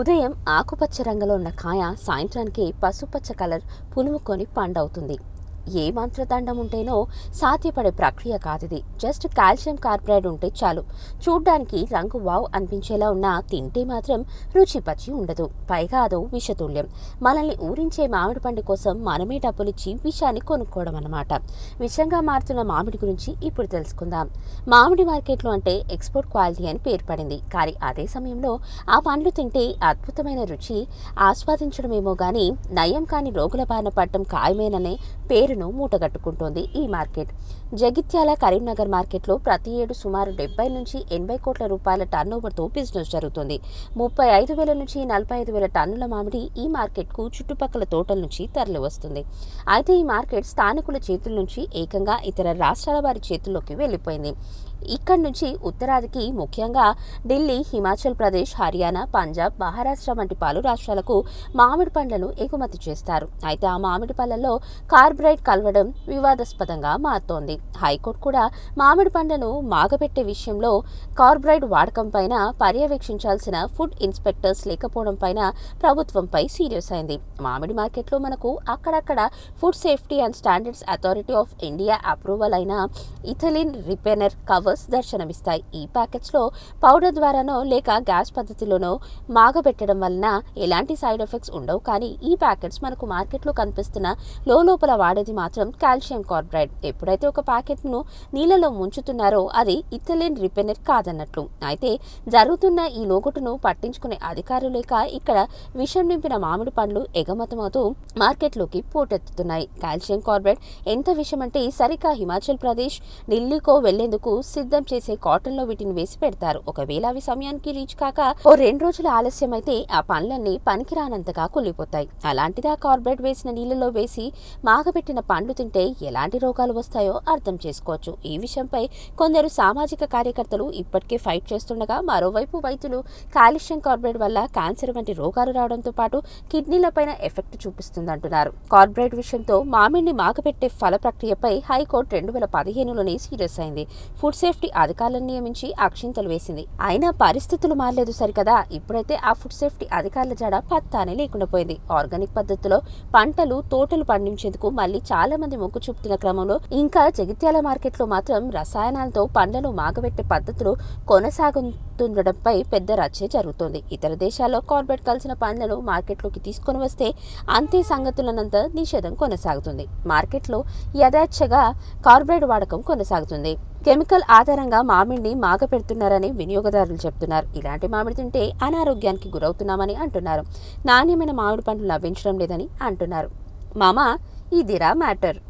ఉదయం ఆకుపచ్చ రంగులో ఉన్న కాయ సాయంత్రానికి పసుపచ్చ కలర్ పులుముకొని పండవుతుంది. ఏ మంత్రదండం ఉంటేనో సాధ్యపడే ప్రక్రియ కాదిది. జస్ట్ కాల్షియం కార్బైడ్ ఉంటే చాలు. చూడ్డానికి రంగు వావ్ అనిపించేలా ఉన్న తింటే మాత్రం రుచి పచ్చి ఉండదు. పైగా అదో విషతుల్యం. మనల్ని ఊరించే మామిడి పండు కోసం మనమే డబ్బులిచ్చి విషాన్ని కొనుక్కోవడం అన్నమాట. విషంగా మారుతున్న మామిడి గురించి ఇప్పుడు తెలుసుకుందాం. మామిడి మార్కెట్లో అంటే ఎక్స్పోర్ట్ క్వాలిటీ అని పేరు పడింది. కానీ అదే సమయంలో ఆ పండ్లు తింటే అద్భుతమైన రుచి ఆస్వాదించడమేమో కానీ నయం కాని రోగుల బారిన పడటం ఖాయమేననే పేరును మూటగట్టుకుంటోంది ఈ మార్కెట్. జగిత్యాల కరీంనగర్ మార్కెట్లో ప్రతి ఏడు సుమారు డెబ్బై నుంచి ఎనభై కోట్ల రూపాయల టర్నోవర్తో బిజినెస్ జరుగుతుంది. ముప్పై ఐదు వేల నుంచి నలభై ఐదు వేల టన్నుల మామిడి ఈ మార్కెట్కు చుట్టుపక్కల తోటల నుంచి తరలి వస్తుంది. అయితే ఈ మార్కెట్ స్థానికుల చేతుల నుంచి ఏకంగా ఇతర రాష్ట్రాల వారి చేతుల్లోకి వెళ్ళిపోయింది. ఇక్కడి నుంచి ఉత్తరాదికి ముఖ్యంగా ఢిల్లీ హిమాచల్ ప్రదేశ్ హర్యానా పంజాబ్ మహారాష్ట్ర వంటి పలు రాష్ట్రాలకు మామిడి పండ్లను ఎగుమతి చేస్తారు. అయితే ఆ మామిడి పళ్ళల్లో కార్బరైడ్ కలవడం వివాదాస్పదంగా మారుతోంది. హైకోర్టు కూడా మామిడి పండ్లను మాగబెట్టే విషయంలో కార్బ్రైడ్ వాడకం పైన పర్యవేక్షించాల్సిన ఫుడ్ ఇన్స్పెక్టర్స్ లేకపోవడం పైన ప్రభుత్వంపై సీరియస్ అయింది. మామిడి మార్కెట్లో మనకు అక్కడక్కడ food safety and standards authority of India approval అయిన ఇథలిన్ రిపెనర్ ఆఫర్స్ దర్శనమిస్తాయి. ఈ ప్యాకెట్స్లో పౌడర్ ద్వారానో లేక గ్యాస్ పద్ధతిలోనో మాగబెట్టడం వలన ఎలాంటి సైడ్ ఎఫెక్ట్స్ ఉండవు. కానీ ఈ ప్యాకెట్స్ మనకు మార్కెట్లో కనిపిస్తున్న లోపల వాడేది మాత్రం కాల్షియం కార్బైడ్ ఎప్పుడైతే ఒక ప్యాకెట్ను నీళ్ళలో ముంచుతున్నారో అది ఇథలిన్ రిపెనర్ కాదన్నట్లు. అయితే జరుగుతున్న ఈ లోగుటును పట్టించుకునే అధికారులు లేక ఇక్కడ విషం నింపిన మామిడి పండ్లు ఎగమతమవుతూ మార్కెట్లోకి పోటెత్తుతున్నాయి. కాల్షియం కార్బైడ్ ఎంత విషం అంటే సరిగ్గా హిమాచల్ ప్రదేశ్ ఢిల్లీకో వెళ్ళేందుకు సిద్ధం చేసే కాటన్లో వీటిని వేసి పెడతారు. ఒకవేళ అవి సమయానికి రీచ్ కాక ఓ రెండు రోజుల ఆలస్యం అయితే ఆ పండ్లన్నీ పనికిరానంతగా కుళ్ళిపోతాయి. అలాంటిది ఆ కార్బైడ్ వేసిన నీళ్ళలో వేసి మాగబెట్టిన పండ్లు తింటే ఎలాంటి రోగాలు వస్తాయో అర్థం చేసుకోవచ్చు. ఈ విషయంపై కొందరు సామాజిక కార్యకర్తలు ఇప్పటికే ఫైట్ చేస్తుండగా మరోవైపు వైద్యులు కాల్షియం కార్బైడ్ వల్ల క్యాన్సర్ వంటి రోగాలు రావడంతో పాటు కిడ్నీలపైన ఎఫెక్ట్ చూపిస్తుందంటున్నారు. కార్బైడ్ విషయంతో మామిడిని మాగబెట్టే ఫల ప్రక్రియపై హైకోర్టు రెండు వేల పదిహేనులోనే సీరియస్ అయింది. ఫుడ్ సేఫ్టీ అధికారులను నియమించి అక్షింతలు వేసింది అయినా పరిస్థితులు మారలేదు సరికదా. ఇప్పుడైతే ఆ ఫుడ్ సేఫ్టీ అధికారుల జడ పత్తానే లేకుండా పోయింది. ఆర్గానిక్ పద్ధతిలో పంటలు తోటలు పండించేందుకు మళ్ళీ చాలా మంది మొగ్గు చూపుతున్న క్రమంలో ఇంకా జగిత్యాల మార్కెట్లో మాత్రం రసాయనాలతో పండ్లను మాగబెట్టే పద్ధతులు కొనసాగుతుండడంపై పెద్ద రచ్చే జరుగుతోంది. ఇతర దేశాల్లో కార్బెట్ కలిసిన పండ్లను మార్కెట్లోకి తీసుకొని వస్తే అంతే సంగతులనంత నిషేధం కొనసాగుతుంది. మార్కెట్లో యథేచ్ఛగా కార్బైడ్ వాడకం కొనసాగుతుంది. కెమికల్ ఆధారంగా మామిడిని మాగ పెడుతున్నారని వినియోగదారులు చెప్తున్నారు. ఇలాంటి మామిడి తింటే అనారోగ్యానికి గురవుతున్నామని అంటున్నారు. నాణ్యమైన మామిడి పండ్లు లభించడం లేదని అంటున్నారు. మామ ఇదిరా మ్యాటర్.